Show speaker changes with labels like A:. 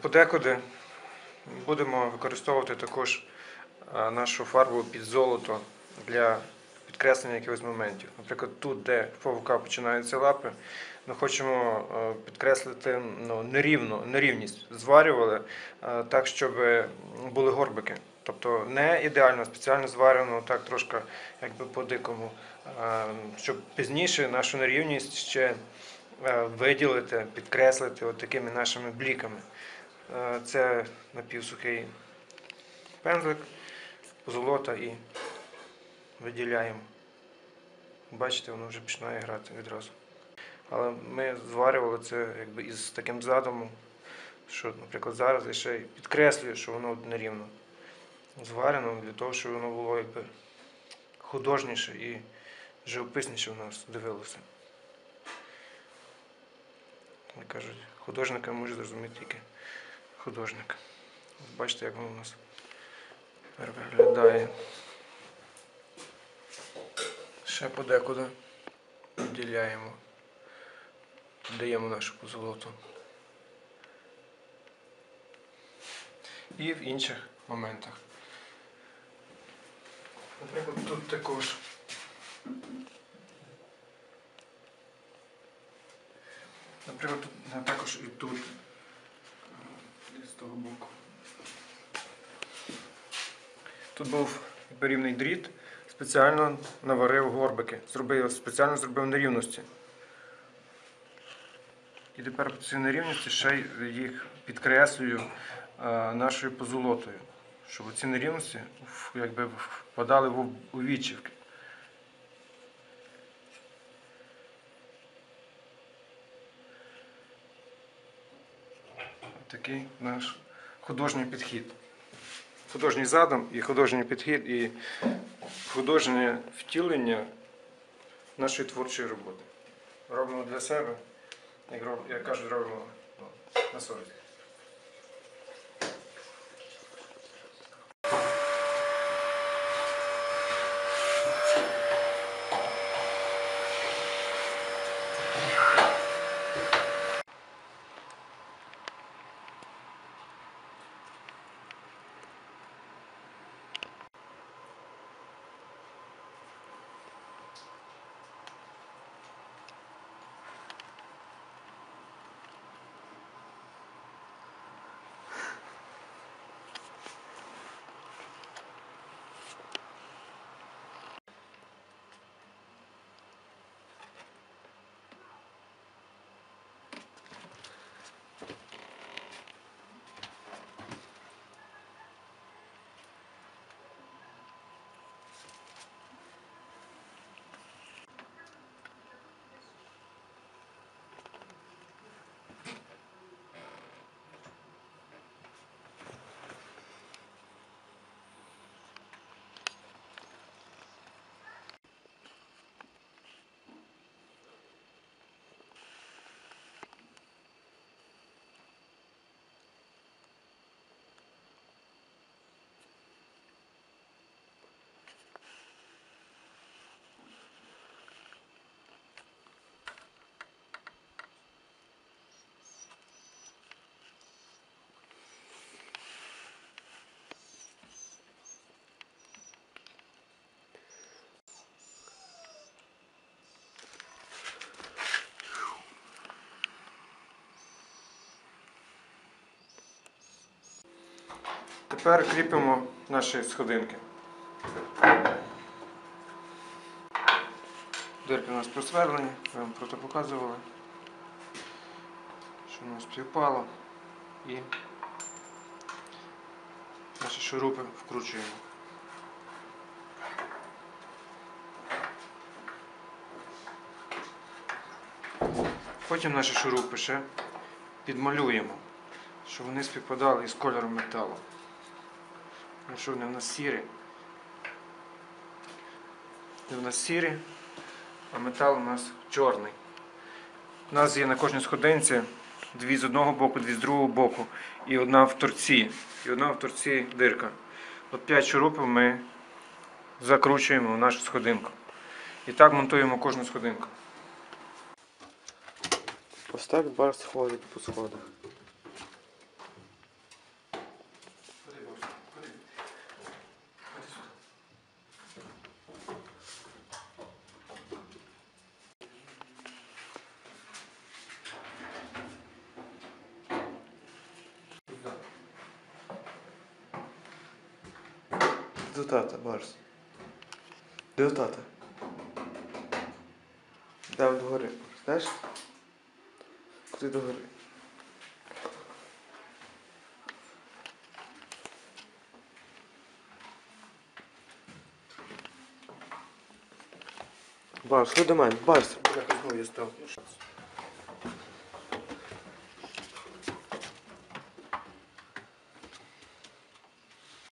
A: Подекуди будемо використовувати також е, нашу фарбу під золото для підкреслення якихось моментів. Наприклад, тут, де в павука починаються лапи, ми хочемо е, підкреслити ну, нерівну, нерівність. Зварювали е, так, щоб були горбики. Тобто не ідеально, спеціально зварено, так трошки якби по-дикому, е, щоб пізніше нашу нерівність ще е, виділити, підкреслити от такими нашими бліками. Е, Це напівсухий пензлик, позолота і виділяємо. Бачите, воно вже починає грати відразу. Але ми зварювали це якби із таким задумом, що, наприклад, зараз я ще підкреслюю, що воно нерівно зварено для того, щоб воно було якби художніше і живописніше в нас дивилося. Як кажуть, художника може зрозуміти тільки художник. Бачите, як воно у нас виглядає. Ще подекуди відділяємо, додаємо нашу позолоту. І в інших моментах. Наприклад, тут також. Наприклад, також і тут. Того боку. Тут був рівний дріт, спеціально наварив горбики, зробив, спеціально зробив нерівності. І тепер по цій нерівності ще їх підкреслюю е, нашою позолотою, щоб ці нерівності якби впадали в у Такий наш художній підхід. Художній задум і художній підхід, і художнє втілення нашої творчої роботи. Робимо для себе, як, кажуть, робимо ну, на совість. Тепер кріпимо наші сходинки. Дирки у нас просверлені, ми вам просто показували, що нас співпало. І наші шурупи вкручуємо. Потім наші шурупи ще підмалюємо, щоб вони співпадали із кольором металу. Ну що вони в нас сірі. Вони в нас сірі, а метал у нас чорний. У нас є на кожній сходинці дві з одного боку, дві з другого боку, і одна в торці. І одна в торці дирка. От 5 шурупів ми закручуємо в нашу сходинку. І так монтуємо кожну сходинку. Ось так бар сходить по сходах.
B: До тата, Барс. До тата. Дам догори. Знаєш? Куди догори? Барс, ходи до мене, Барс.
A: Бляха, знову я став.